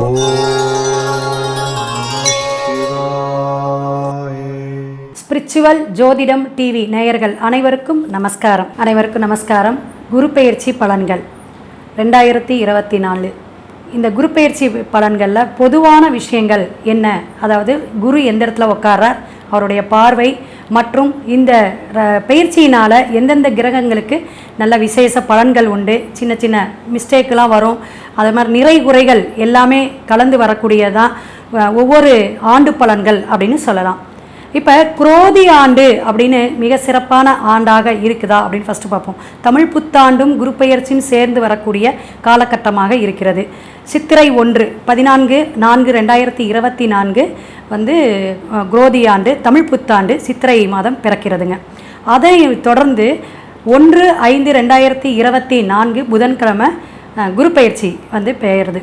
Spiritual ஜோதிடம் TV நேயர்கள் அனைவருக்கும் நமஸ்காரம். அனைவருக்கும் நமஸ்காரம். குரு பெயர்ச்சி பலன்கள். ரெண்டாயிரத்தி இருபத்தி நாலு. இந்த குரு பெயர்ச்சி பலன்களில் பொதுவான விஷயங்கள் என்ன? அதாவது குரு எந்த இடத்துல உட்கார்றார்? அவருடைய பார்வை மற்றும் இந்த ர- எந்தெந்த கிரகங்களுக்கு நல்ல விசேஷ பலன்கள் உண்டு சின்ன சின்ன மிஸ்டேக்கெலாம் வரும் அதே மாதிரி நிறை குறைகள் எல்லாமே கலந்து வரக்கூடியதான் ஒவ்வொரு ஆண்டு பலன்கள் அப்படின்னு சொல்லலாம். இப்போ குரோதி ஆண்டு அப்படின்னு மிக சிறப்பான ஆண்டாக இருக்குதா அப்படின்னு ஃபஸ்ட்டு பார்ப்போம். தமிழ் புத்தாண்டும் குரு பெயர்ச்சியும் சேர்ந்து வரக்கூடிய காலகட்டமாக இருக்கிறது. சித்திரை ஒன்று பதினான்கு நான்கு ரெண்டாயிரத்தி இருபத்தி நான்கு வந்து குரோதி ஆண்டு தமிழ் புத்தாண்டு சித்திரை மாதம் பிறக்கிறதுங்க. அதை தொடர்ந்து ஒன்று ஐந்து ரெண்டாயிரத்தி இருபத்தி நான்கு புதன்கிழமை குரு பெயர்ச்சி வந்து பெயருது.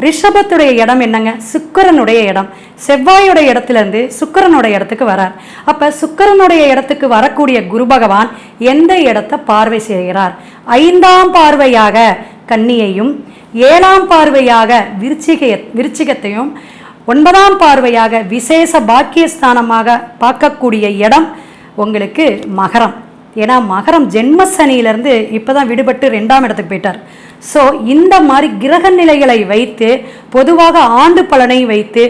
ரிஷபத்துடைய இடம் என்னங்க? சுக்கிரனுடைய இடம். செவ்வாயுடைய இடத்துல இருந்து இடத்துக்கு வரார். அப்போ சுக்கரனுடைய இடத்துக்கு வரக்கூடிய குரு பகவான் எந்த இடத்தை பார்வை செய்கிறார்? ஐந்தாம் பார்வையாக கன்னியையும் ஏழாம் பார்வையாக விருச்சிகைய விருச்சிகத்தையும் ஒன்பதாம் பார்வையாக விசேஷ பாக்கியஸ்தானமாக பார்க்கக்கூடிய இடம் உங்களுக்கு மகரம். ஏன்னா மகரம் ஜென்ம சனியிலேருந்து இப்போ தான் விடுபட்டு ரெண்டாம் இடத்துக்கு போயிட்டார். ஸோ இந்த மாதிரி கிரக நிலைகளை வைத்து பொதுவாக ஆண்டு பலனை வைத்து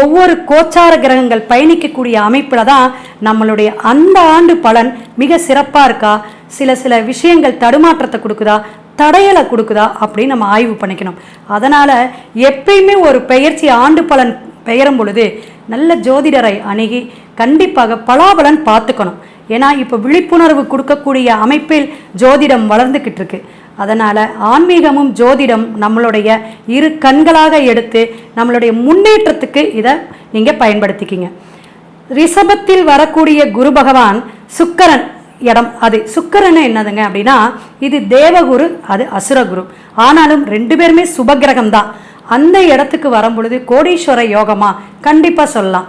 ஒவ்வொரு கோச்சார கிரகங்கள் பயணிக்கக்கூடிய அமைப்பில் தான் நம்மளுடைய அந்த ஆண்டு பலன் மிக சிறப்பாக இருக்கா? சில சில விஷயங்கள் தடுமாற்றத்தை கொடுக்குதா? தடையலை கொடுக்குதா? அப்படின்னு நம்ம ஆய்வு பண்ணிக்கணும். அதனால் எப்பயுமே ஒரு பெயர்ச்சி ஆண்டு பலன் பெயரும் பொழுது நல்ல ஜோதிடரை அணுகி கண்டிப்பாக பலாபலன் பார்த்துக்கணும். ஏன்னா இப்போ விழிப்புணர்வு கொடுக்கக்கூடிய அமைப்பில் ஜோதிடம் வளர்ந்துக்கிட்டு இருக்கு. அதனால் ஆன்மீகமும் ஜோதிடம் நம்மளுடைய இரு கண்களாக எடுத்து நம்மளுடைய முன்னேற்றத்துக்கு இதை நீங்கள் பயன்படுத்திக்கிங்க. ரிஷபத்தில் வரக்கூடிய குரு பகவான் சுக்கரன் இடம். அது சுக்கரன் என்னதுங்க அப்படின்னா இது தேவகுரு அது அசுரகுரு. ஆனாலும் ரெண்டு பேருமே சுபகிரகம் தான் அந்த இடத்துக்கு வரும் பொழுது கோடீஸ்வர யோகமாக கண்டிப்பாக சொல்லலாம்.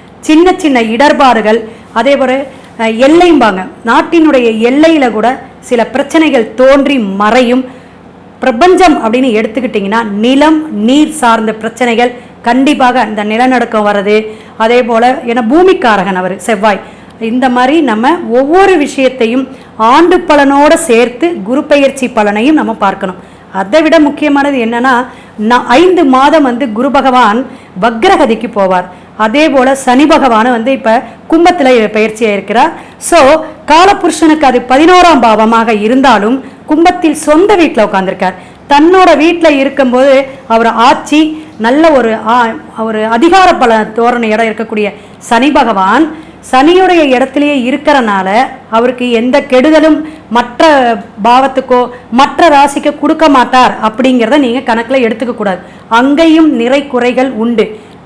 சின்ன சின்ன இடர்பாடுகள் அதே போல் எல்லையும்பாங்க எல்லைம்பாங்க. நாட்டினுடைய எல்லையில் கூட சில பிரச்சனைகள் தோன்றி மறையும். பிரபஞ்சம் அப்படின்னு எடுத்துக்கிட்டிங்கன்னா நிலம் நீர் சார்ந்த பிரச்சனைகள் கண்டிப்பாக இந்த நிலநடுக்கம் வர்றது. அதே போல் ஏன்னா பூமிக்காரகன் அவர் செவ்வாய். இந்த மாதிரி நம்ம ஒவ்வொரு விஷயத்தையும் ஆண்டு பலனோடு சேர்த்து குரு பயிற்சி பலனையும் நம்ம பார்க்கணும். அதை விட முக்கியமானது என்னென்னா நான் ஐந்து மாதம் வந்து குரு பகவான் வக்ரகதிக்கு போவார். அதே போல் சனி பகவான் வந்து இப்போ கும்பத்தில் பயிற்சியாக இருக்கிறார். ஸோ காலபுருஷனுக்கு அது பதினோராம் பாவமாக இருந்தாலும் கும்பத்தில் சொந்த வீட்டில் உட்காந்துருக்கார் தன்னோட வீட்டில் இருக்கும்போது அவர் ஆட்சி நல்ல ஒரு ஒரு அதிகார பல தோரணையோட இருக்கக்கூடிய சனி பகவான் சனியுடைய இடத்துலையே இருக்கிறனால அவருக்கு எந்த கெடுதலும் மற்ற பாவத்துக்கோ மற்ற ராசிக்கோ கொடுக்க மாட்டார் அப்படிங்கிறத நீங்கள் கணக்கில் எடுத்துக்க கூடாது. அங்கேயும் நிறை குறைகள் உண்டு.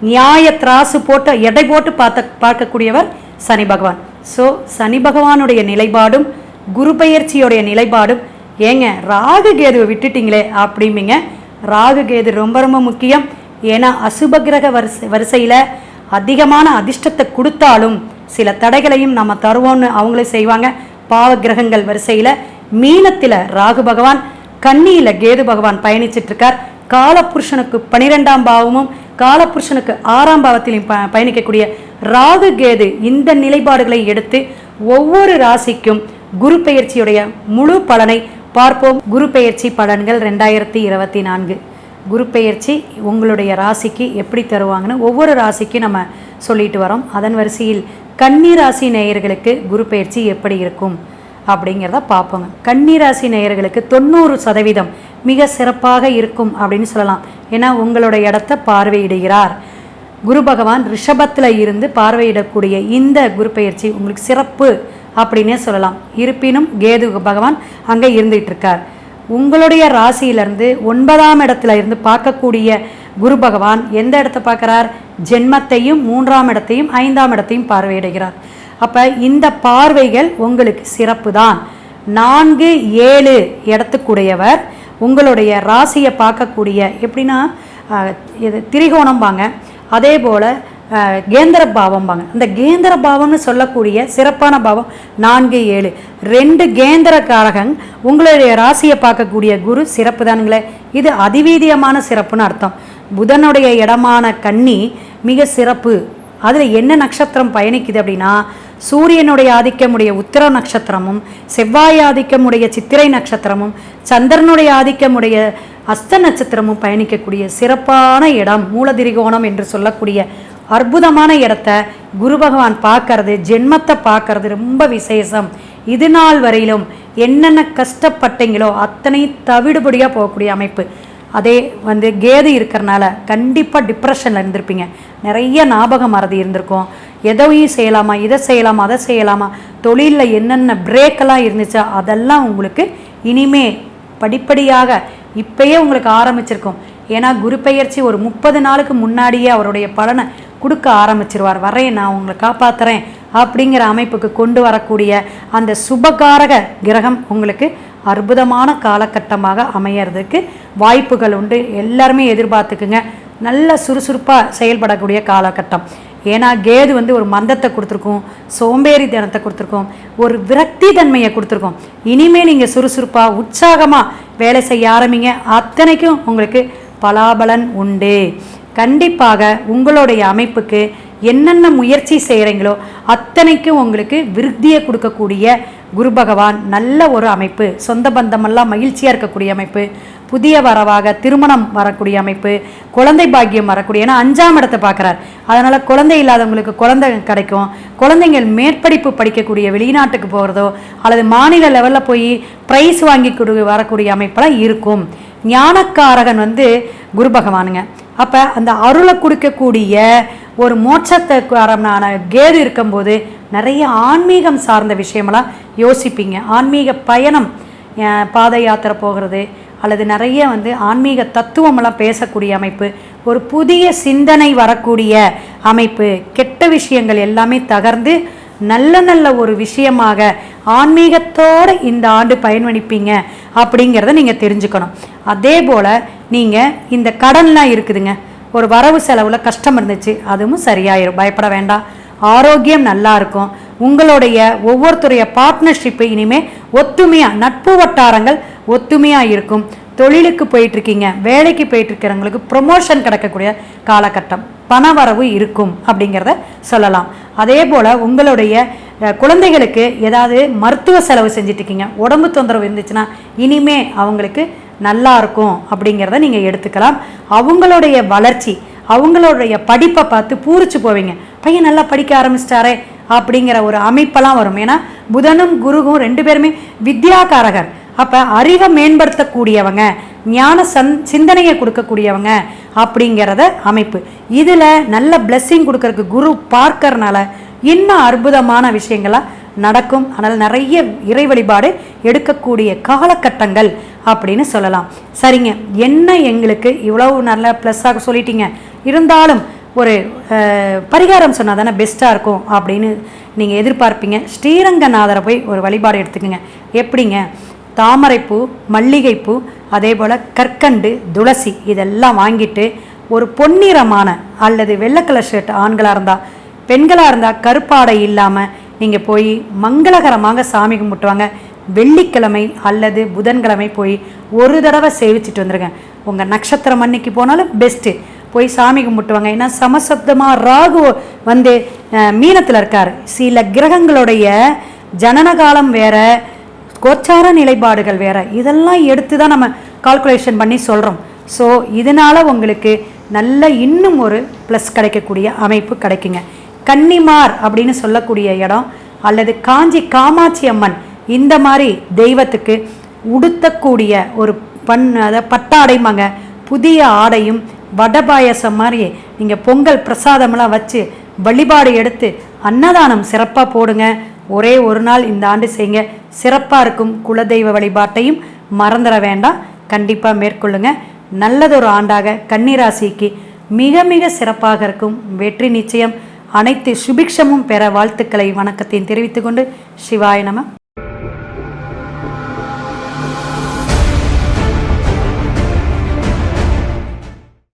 நியாய திராசு போட்டு எடை போட்டு பார்த்த பார்க்கக்கூடியவர் சனி பகவான். ஸோ சனி பகவானுடைய நிலைப்பாடும் குரு பெயர்ச்சியோடைய நிலைப்பாடும் ஏங்க ராகு கேதுவை விட்டுட்டிங்களே அப்படிம்பிங்க. ராகு கேது ரொம்ப ரொம்ப முக்கியம். ஏன்னா அசுப கிரக வரிசை வரிசையில் அதிகமான அதிர்ஷ்டத்தை கொடுத்தாலும் சில தடைகளையும் நம்ம தருவோம்னு அவங்களே செய்வாங்க. பாவ கிரகங்கள் வரிசையில் மீனத்தில் ராகு பகவான் கன்னியில் கேது பகவான் பயணிச்சிட்ருக்கார். காலபுருஷனுக்கு பனிரெண்டாம் பாவமும் காலபுருஷனுக்கு ஆறாம் பாவத்திலையும் ப பயணிக்கக்கூடிய ராகு கேது இந்த நிலைப்பாடுகளை எடுத்து ஒவ்வொரு ராசிக்கும் குரு பெயர்ச்சியுடைய முழு பலனை பார்ப்போம். குரு பெயர்ச்சி பலன்கள் ரெண்டாயிரத்தி இருபத்தி நான்கு. குரு பெயர்ச்சி உங்களுடைய ராசிக்கு எப்படி தருவாங்கன்னு ஒவ்வொரு ராசிக்கும் நம்ம சொல்லிட்டு வரோம். அதன் வரிசையில் கன்னி ராசி நேயர்களுக்கு குரு பெயர்ச்சி எப்படி இருக்கும் அப்படிங்கிறத பார்ப்போங்க. கன்னி ராசி நேயர்களுக்கு தொண்ணூறு சதவீதம் மிக சிறப்பாக இருக்கும் அப்படின்னு சொல்லலாம். ஏன்னா உங்களோட இடத்த பார்வையிடுகிறார். குரு பகவான் ரிஷபத்தில் இருந்து பார்வையிடக்கூடிய இந்த குரு பயிற்சி உங்களுக்கு சிறப்பு அப்படின்னே சொல்லலாம். இருப்பினும் கேது பகவான் அங்கே இருந்துகிட்டு இருக்கார் உங்களுடைய ராசியிலிருந்து ஒன்பதாம் இடத்துல இருந்து பார்க்கக்கூடிய குரு பகவான் எந்த இடத்த பார்க்குறார்? ஜென்மத்தையும் மூன்றாம் இடத்தையும் ஐந்தாம் இடத்தையும் பார்வையிடுகிறார். அப்போ இந்த பார்வைகள் உங்களுக்கு சிறப்பு தான் நான்கு ஏழு இடத்துக்குடையவர் உங்களுடைய ராசியை பார்க்கக்கூடிய எப்படின்னா இது திரிகோணம்பாங்க. அதே போல் கேந்திர பாவம்பாங்க இந்த கேந்திர பாவம்னு சொல்லக்கூடிய சிறப்பான பாவம் நான்கு ஏழு. ரெண்டு கேந்திர காரகங் உங்களுடைய ராசியை பார்க்கக்கூடிய குரு சிறப்பு தானுங்களே. இது அதிவீதியமான சிறப்புன்னு அர்த்தம். புதனுடைய இடமான கன்னி மிக சிறப்பு. அதில் என்ன நட்சத்திரம் பயணிக்குது அப்படின்னா சூரியனுடைய ஆதிக்கமுடைய உத்திர நட்சத்திரமும் செவ்வாய் ஆதிக்கமுடைய சித்திரை நட்சத்திரமும் சந்திரனுடைய ஆதிக்கமுடைய அஸ்த நட்சத்திரமும் பயணிக்கக்கூடிய சிறப்பான இடம் மூலதிரிகோணம் என்று சொல்லக்கூடிய அற்புதமான இடத்த குரு பகவான் பார்க்கறது ஜென்மத்தை பார்க்கறது ரொம்ப விசேஷம். இது நாள் வரையிலும் என்னென்ன கஷ்டப்பட்டீங்களோ அத்தனை தவிடுபடியாக போகக்கூடிய அமைப்பு. அதே வந்து கேது இருக்கிறனால கண்டிப்பாக டிப்ரெஷனில் இருந்திருப்பீங்க. நிறைய ஞாபகம் மறதி இருந்திருக்கும். எதையும் செய்யலாமா இதை செய்யலாமா அதை செய்யலாமா தொழிலில் என்னென்ன பிரேக்கெல்லாம் இருந்துச்சோ அதெல்லாம் உங்களுக்கு இனிமே படிப்படியாக இப்பயே உங்களுக்கு ஆரம்பிச்சிருக்கும். ஏன்னா குரு பெயர்ச்சி ஒரு முப்பது நாளுக்கு முன்னாடியே அவருடைய பலனை கொடுக்க ஆரம்பிச்சிருவார். வரேன் நான் உங்களை காப்பாற்றுறேன் அப்படிங்கிற அமைப்புக்கு கொண்டு வரக்கூடிய அந்த சுபகாரக கிரகம் உங்களுக்கு அற்புதமான காலகட்டமாக அமையறதுக்கு வாய்ப்புகள் உண்டு. எல்லாருமே எதிர்பார்த்துக்குங்க. நல்ல சுறுசுறுப்பாக செயல்படக்கூடிய காலகட்டம். ஏன்னா கேது வந்து ஒரு மந்தத்தை கொடுத்துருக்கும் சோம்பேறி தனத்தை கொடுத்துருக்கும் ஒரு விரக்தி தன்மையை கொடுத்துருக்கோம். இனிமேல் நீங்கள் சுறுசுறுப்பாக உற்சாகமாக வேலை செய்ய ஆரம்பிங்க. அத்தனைக்கும் உங்களுக்கு பலாபலன் உண்டு. கண்டிப்பாக உங்களுடைய அமைப்புக்கு என்னென்ன முயற்சி செய்கிறீங்களோ அத்தனைக்கும் உங்களுக்கு விருத்தியை கொடுக்கக்கூடிய குரு பகவான் நல்ல ஒரு அமைப்பு. சொந்த பந்தமெல்லாம் மகிழ்ச்சியாக இருக்கக்கூடிய அமைப்பு. புதிய வரவாக திருமணம் வரக்கூடிய அமைப்பு. குழந்தை பாக்கியம் வரக்கூடிய ஏன்னா அஞ்சாம் இடத்தை பார்க்குறார். அதனால் குழந்தை இல்லாதவங்களுக்கு குழந்தை கிடைக்கும். குழந்தைங்கள் மேற்படிப்பு படிக்கக்கூடிய வெளிநாட்டுக்கு போகிறதோ அல்லது மாநில லெவலில் போய் ப்ரைஸ் வாங்கி கொடு வரக்கூடிய அமைப்பெல்லாம் இருக்கும். ஞானக்காரகன் வந்து குரு பகவானுங்க. அப்போ அந்த அருளை கொடுக்கக்கூடிய ஒரு மோட்சத்துக்காரனான கேது இருக்கும்போது நிறைய ஆன்மீகம் சார்ந்த விஷயமெல்லாம் யோசிப்பீங்க. ஆன்மீக பயணம் பாத யாத்திரை போகிறது அல்லது நிறைய வந்து ஆன்மீக தத்துவமெல்லாம் பேசக்கூடிய அமைப்பு ஒரு புதிய சிந்தனை வரக்கூடிய அமைப்பு கெட்ட விஷயங்கள் எல்லாமே தகர்ந்து நல்ல நல்ல ஒரு விஷயமாக ஆன்மீகத்தோடு இந்த ஆண்டு பயன்படுப்பீங்க அப்படிங்கிறத நீங்கள் தெரிஞ்சுக்கணும். அதே போல் நீங்கள் இந்த கடன்லாம் இருக்குதுங்க. ஒரு வரவு செலவில் கஷ்டம் இருந்துச்சு அதுவும் சரியாயிரும். பயப்பட வேண்டாம். ஆரோக்கியம் நல்லா இருக்கும். உங்களுடைய ஒவ்வொருத்தருடைய பார்ட்னர்ஷிப்பு இனிமே ஒத்துமையா நட்பு வட்டாரங்கள் ஒத்துமையா இருக்கும். தொழிலுக்கு போயிட்டு இருக்கீங்க வேலைக்கு போயிட்டு இருக்கிறவங்களுக்கு ப்ரொமோஷன் கிடைக்கக்கூடிய காலகட்டம். பணவரவு இருக்கும் அப்படிங்கிறத சொல்லலாம். அதே போல் உங்களுடைய குழந்தைகளுக்கு ஏதாவது மருத்துவ செலவு செஞ்சுட்டு இருக்கீங்க உடம்பு தொந்தரவு இருந்துச்சுன்னா இனிமே அவங்களுக்கு நல்லா இருக்கும் அப்படிங்கிறத நீங்கள் எடுத்துக்கலாம். அவங்களுடைய வளர்ச்சி அவங்களுடைய படிப்பை பார்த்து பூரிச்சு போவீங்க. பையன் நல்லா படிக்க ஆரம்பிச்சிட்டாரே அப்படிங்கிற ஒரு அமைப்பெல்லாம் வரும். ஏன்னா புதனும் குருவும் ரெண்டு பேருமே வித்யாகாரகர் அப்போ அறிவை மேம்படுத்தக்கூடியவங்க ஞான சந் சிந்தனையை கொடுக்கக்கூடியவங்க அப்படிங்கிறத அமைப்பு. இதில் நல்ல பிளெஸ்ஸிங் கொடுக்கறக்கு குரு பார்க்கறனால இன்னும் அற்புதமான விஷயங்களாக நடக்கும். அதனால் நிறைய இறை வழிபாடு எடுக்கக்கூடிய காலகட்டங்கள் அப்படின்னு சொல்லலாம். சரிங்க. என்ன எங்களுக்கு இவ்வளவு நல்ல ப்ளஸ்ஸாக சொல்லிட்டீங்க. இருந்தாலும் ஒரு பரிகாரம் சொன்னால் தானே பெஸ்ட்டாக இருக்கும் அப்படின்னு நீங்கள் எதிர்பார்ப்பீங்க. ஸ்ரீரங்கநாதரை போய் ஒரு வழிபாடு எடுத்துக்கோங்க. எப்படிங்க? தாமரைப்பூ மல்லிகைப்பூ அதே போல் கற்கண்டு துளசி இதெல்லாம் வாங்கிட்டு ஒரு பொன்னிறமான அல்லது வெள்ளை கலர் ஷர்ட் ஆண்களாக இருந்தால் பெண்களாக இருந்தால் கருப்பாடை இல்லாமல் நீங்கள் போய் மங்களகரமாக சாமி கும்பிட்டுவாங்க. வெள்ளிக்கிழமை அல்லது புதன்கிழமை போய் ஒரு தடவை சேவிச்சிட்டு வந்துருங்க. உங்கள் நட்சத்திரம் அன்னைக்கு போனாலும் பெஸ்ட்டு போய் சாமி கும்பிட்டுவாங்க. ஏன்னா சமசப்தமாக ராகு வந்து மீனத்தில் இருக்கார். சில கிரகங்களுடைய ஜனன காலம் வேற கோச்சார நிலைப்பாடுகள் வேற. இதெல்லாம் எடுத்து தான் நம்ம கால்குலேஷன் பண்ணி சொல்கிறோம் ஸோ இதனால் உங்களுக்கு நல்ல இன்னும் ஒரு ப்ளஸ் கிடைக்கக்கூடிய அமைப்பு கிடைக்குங்க. கன்னிமார் அப்படின்னு சொல்லக்கூடிய இடம் அல்லது காஞ்சி காமாட்சி அம்மன் இந்த மாதிரி தெய்வத்துக்கு உடுத்தக்கூடிய ஒரு பண் அதை பட்டாடைமாங்க புதிய ஆடையும் வடை பாயாசம் மாதிரி நீங்கள் பொங்கல் பிரசாதமெல்லாம் வச்சு வழிபாடு எடுத்து அன்னதானம் சிறப்பாக போடுங்க. ஒரே ஒரு நாள் இந்த ஆண்டு செய்யுங்க. சிறப்பாக இருக்கும் குலதெய்வ வழிபாட்டையும் மறந்துட வேண்டாம். கண்டிப்பாக மேற்கொள்ளுங்க. நல்லதொரு ஆண்டாக கன்னிராசிக்கு மிக மிக சிறப்பாக இருக்கும். வெற்றி நிச்சயம். அனைத்து சுபிக்ஷமும் பெற வாழ்த்துக்களை வணக்கத்தையும் தெரிவித்துக்கொண்டு சிவாய நம.